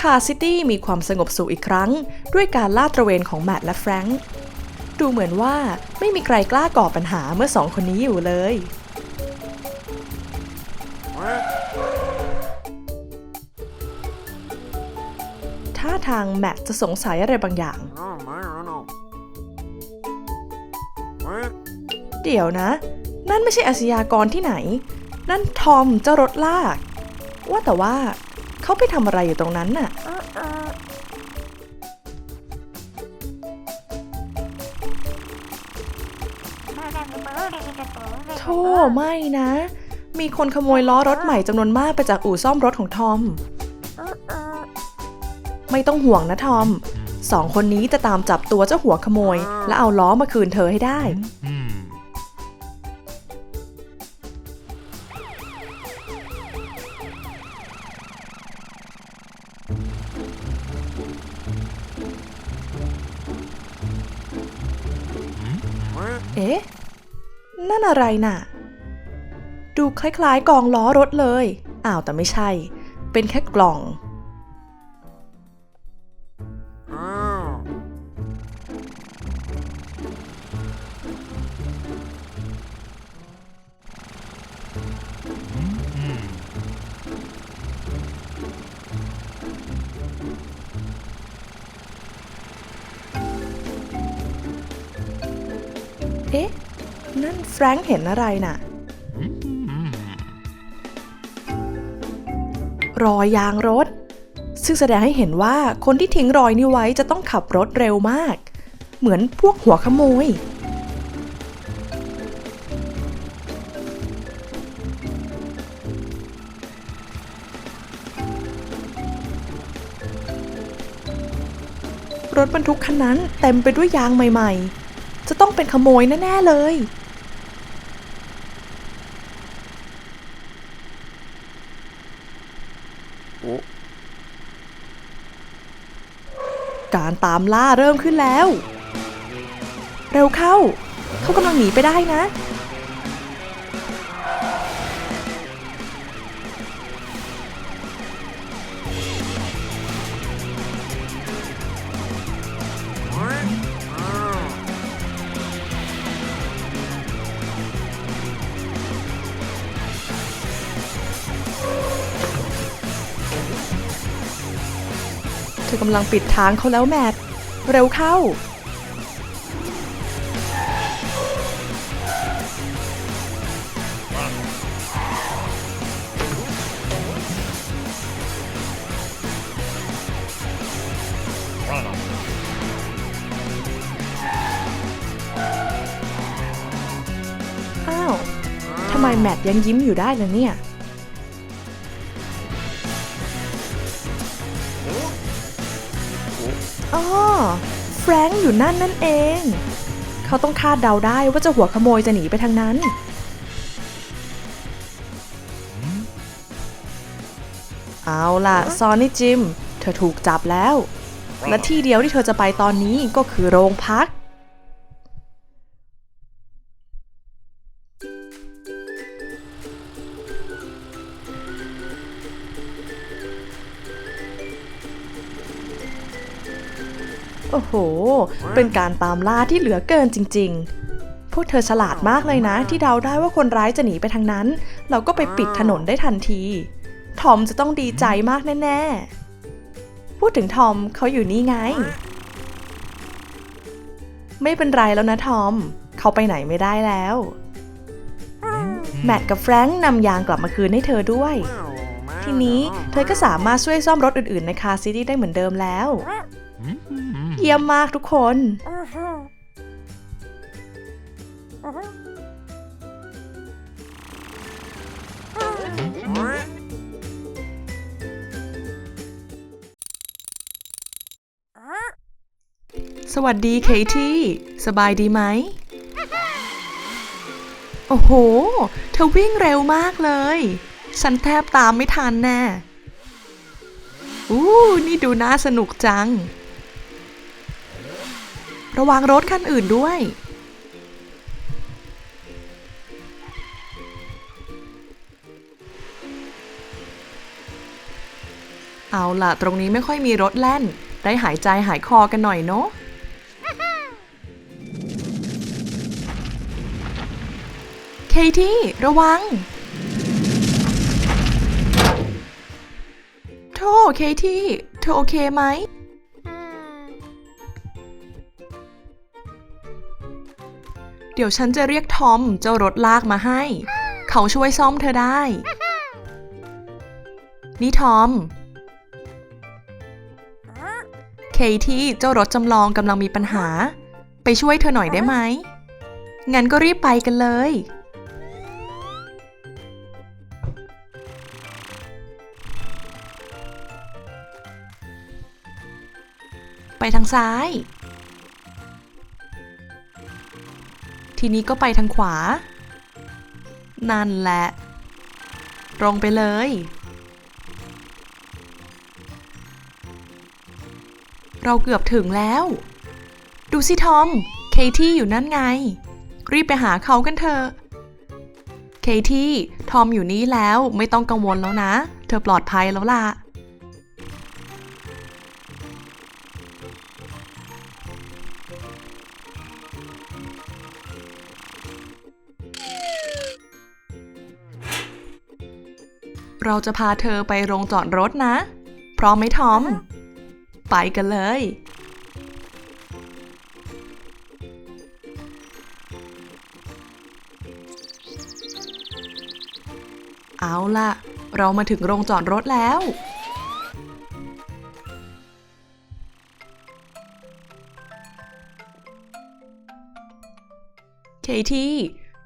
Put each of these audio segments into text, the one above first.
คาซิตี้มีความสงบสุขอีกครั้ง ด้วยการลาดตระเวนของแมทและแฟรงค์ดูเหมือนว่าไม่มีใครกล้าก่อปัญหาเมื่อสองคนนี้อยู่เลย ท่าทางแมทจะสงสัยอะไรบางอย่าง เดี๋ยวนะ นั่นไม่ใช่อาชญากรที่ไหน นั่นทอมเจ้ารถลาก ว่าแต่ว่าเขาไปทำอะไรอยู่ตรงนั้นน่ะ โธ่ไม่นะ มีคนขโมยล้อรถใหม่จำนวนมากไปจากอู่ซ่อมรถของทอม ไม่ต้องห่วงนะทอม สองคนนี้จะตามจับตัวเจ้าหัวขโมย และเอาล้อมาคืนเธอให้ได้ เอ๊ะ นั่นอะไรน่ะ ดูคล้ายๆกองล้อรถเลย อ้าวแต่ไม่ใช่ เป็นแค่กล่อง เอ๊ะ นั่นแฟรงค์เห็นอะไรน่ะ รอยยางรถ ซึ่งแสดงให้เห็นว่าคนที่ทิ้งรอยนี้ไว้จะต้องขับรถเร็วมาก เหมือนพวกหัวขโมย รถบรรทุกคันนั้นเต็มไปด้วยยางใหม่ ๆ จะต้องเป็นขโมยแน่ ๆ เลย การตามล่าเริ่มขึ้นแล้ว เร็วเข้า เขากำลังหนีไปได้นะ ธอกำลังปิดทางเขาแล้วแมทเร็วเข้า อ้าว ทำไมแมทยังยิ้มอยู่ได้ล่ะเนี่ย อ๋อแฟรงค์อยู่นั่นนั่นเอง เขาต้องคาดเดาได้ว่าจะหัวขโมยจะหนีไปทางนั้น เอาล่ะ ซอนนี่จิม เธอถูกจับแล้ว และที่เดียวที่เธอจะไปตอนนี้ก็คือโรงพัก โอ้โห เป็นการตามล่าที่เหลือเกินจริง ๆ พวกเธอฉลาดมากเลยนะ ที่เดาได้ว่าคนร้ายจะหนีไปทางนั้น เราก็ไปปิดถนนได้ทันที ทอมจะต้องดีใจมากแน่ ๆ พูดถึงทอมเขาอยู่นี่ไง ไม่เป็นไรแล้วนะทอม เขาไปไหนไม่ได้แล้ว แมทกับแฟรงค์นำยางกลับมาคืนให้เธอด้วย ทีนี้เธอก็สามารถช่วยซ่อมรถอื่นๆในคาซิตี้ได้เหมือนเดิมแล้ว เยี่ยมมากทุกคน สวัสดีเคที่สบายดีไหม โอ้โห เธอวิ่งเร็วมากเลย ฉันแทบตามไม่ทันแน่ อู้ นี่ดูน่าสนุกจัง ระวังรถคันอื่นด้วยอเอาล่ะ ตรงนี้ไม่ค่อยมีรถแล่น ได้หายใจหายคอกันหน่อยเนาะเคที่ระวังโธ่เคที่เธอโอเคไหม เดี๋ยวฉันจะเรียกทอมเจ้ารถลากมาให้ เขาช่วยซ่อมเธอได้ นี่ทอม เคที่เจ้ารถจำลองกำลังมีปัญหา ไปช่วยเธอหน่อยได้ไหม งั้นก็รีบไปกันเลย ไปทางซ้าย ทีนี้ก็ไปทางขวา นั่นแหละ ตรงไปเลย เราเกือบถึงแล้ว ดูสิทอม เคที่อยู่นั่นไง รีบไปหาเขากันเถอะเคที่ทอมอยู่นี่แล้วไม่ต้องกังวลแล้วนะ เธอปลอดภัยแล้วล่ะ เราจะพาเธอไปโรงจอดรถนะ พร้อมไหมทอม ไปกันเลย เอาล่ะ เรามาถึงโรงจอดรถแล้ว เคที่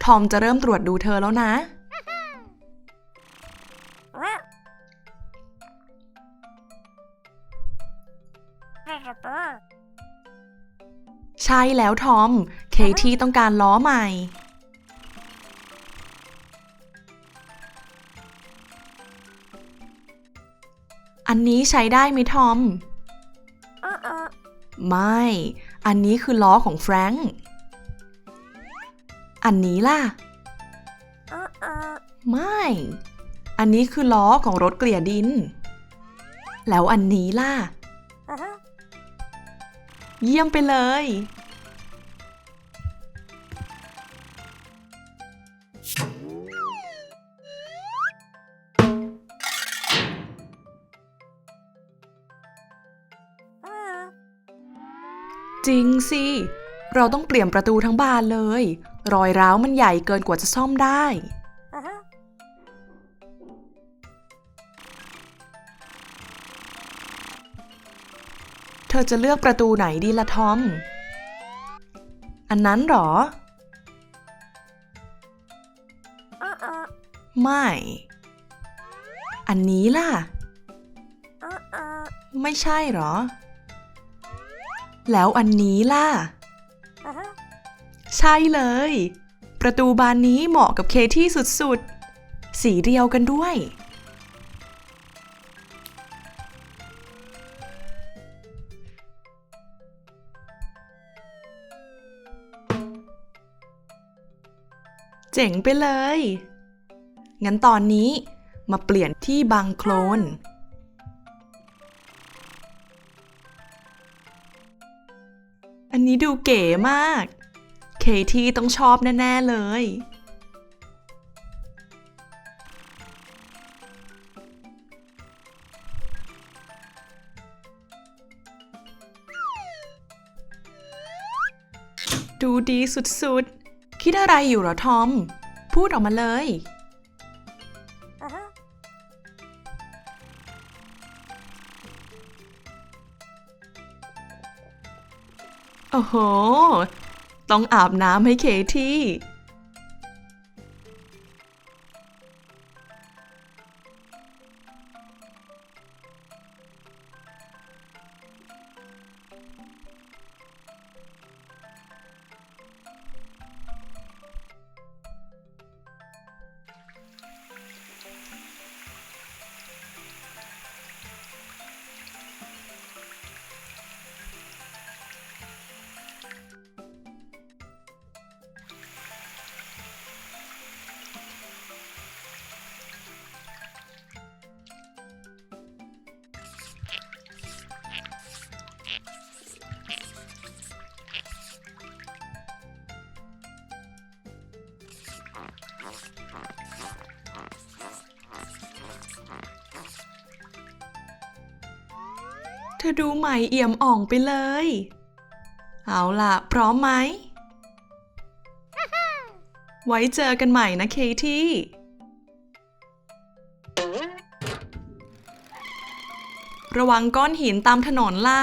ทอมจะเริ่มตรวจดูเธอแล้วนะ ใช่แล้วทอม เคที่ต้องการล้อใหม่ อันนี้ใช้ได้ไหมทอม ไม่ อันนี้คือล้อของแฟรงค์อันนี้ล่ะ ไม่ อันนี้คือล้อของรถเกลี่ยดิน แล้วอันนี้ล่ะ เยี่ยมไปเลย จริงสิ เราต้องเปลี่ยนประตูทั้งบานเลย รอยร้าวมันใหญ่เกินกว่าจะซ่อมได้ ธอจะเลือกประตูไหนดีละทอม อันนั้นเหรอ ไม่ อันนี้ล่ะ ไม่ใช่เหรอ แล้วอันนี้ล่ะ ใช่เลย ประตูบานนี้เหมาะกับเคที่สุดๆ สีเดียวกันด้วย เจ๋งไปเลย งั้นตอนนี้มาเปลี่ยนที่บางโคลน อันนี้ดูเก๋มาก เคที่ต้องชอบแน่ ๆ เลย ดูดีสุด ๆ คิดอะไรอยู่เหรอทอม พูดออกมาเลย โอ้โห ต้องอาบน้ำให้เคที่ อดูใหม่เอี่ยมอ่องไปเลย เอาล่ะ พร้อมไหม ไว้เจอกันใหม่นะเคที่ระวังก้อนหินตามถนนล่ะ